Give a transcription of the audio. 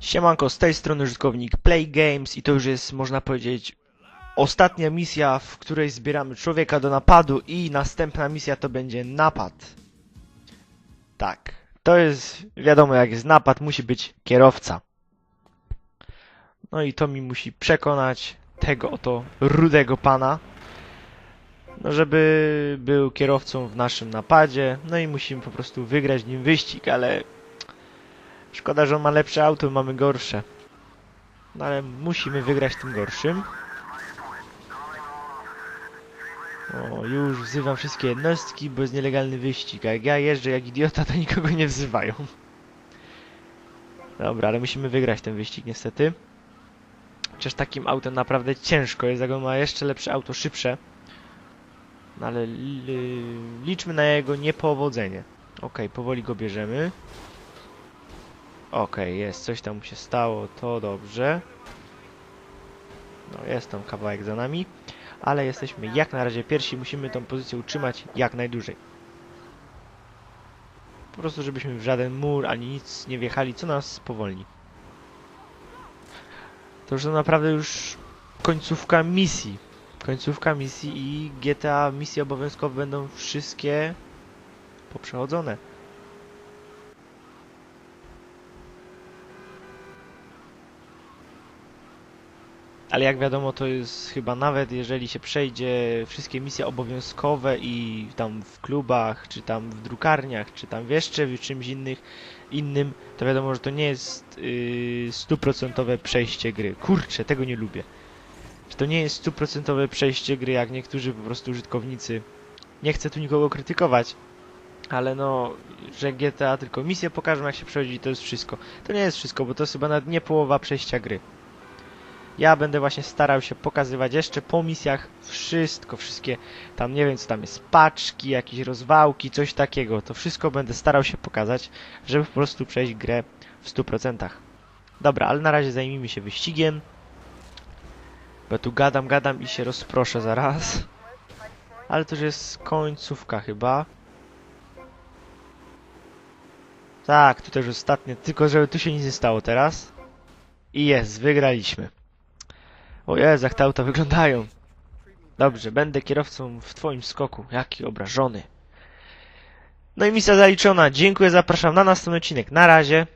Siemanko, z tej strony użytkownik Play Games i to już jest, można powiedzieć, ostatnia misja, w której zbieramy człowieka do napadu i następna misja to będzie napad. Tak, to jest, wiadomo jak jest napad, musi być kierowca. No i to mi musi przekonać tego oto rudego pana, no żeby był kierowcą w naszym napadzie, no i musimy po prostu wygrać nim wyścig, ale Szkoda, że on ma lepsze auto, mamy gorsze. No ale musimy wygrać tym gorszym. O, już wzywam wszystkie jednostki, bo jest nielegalny wyścig. A jak ja jeżdżę jak idiota, to nikogo nie wzywają. Dobra, ale musimy wygrać ten wyścig niestety. Chociaż takim autem naprawdę ciężko jest, jak on ma jeszcze lepsze auto, szybsze. No ale li liczmy na jego niepowodzenie. Okej, powoli go bierzemy. Okej, jest, coś tam się stało, to dobrze. No, jest tam kawałek za nami, ale jesteśmy jak na razie pierwsi, musimy tą pozycję utrzymać jak najdłużej. Po prostu, żebyśmy w żaden mur ani nic nie wjechali, co nas spowolni. To już to naprawdę już końcówka misji. Końcówka misji i GTA misje obowiązkowe będą wszystkie poprzechodzone. Ale jak wiadomo, to jest chyba nawet jeżeli się przejdzie wszystkie misje obowiązkowe i tam w klubach, czy tam w drukarniach, czy tam w jeszcze w czymś innych, innym, to wiadomo, że to nie jest yy, stuprocentowe przejście gry. Kurczę, tego nie lubię. Że to nie jest stuprocentowe przejście gry, jak niektórzy po prostu użytkownicy. Nie chcę tu nikogo krytykować, ale no, że GTA tylko misje pokażą jak się przechodzi, to jest wszystko. To nie jest wszystko, bo to jest chyba nawet nie połowa przejścia gry. Ja będę właśnie starał się pokazywać jeszcze po misjach wszystko, wszystkie tam nie wiem co tam jest, paczki, jakieś rozwałki, coś takiego. To wszystko będę starał się pokazać, żeby po prostu przejść grę w 100%. Dobra, ale na razie zajmijmy się wyścigiem. Bo tu gadam, gadam i się rozproszę zaraz. Ale to już jest końcówka chyba. Tak, tu też ostatnie, tylko żeby tu się nic nie stało teraz. I jest, wygraliśmy. O Jezu, jak te auta wyglądają. Dobrze, będę kierowcą w twoim skoku. Jaki obrażony. No i misja zaliczona. Dziękuję, zapraszam na następny odcinek. Na razie.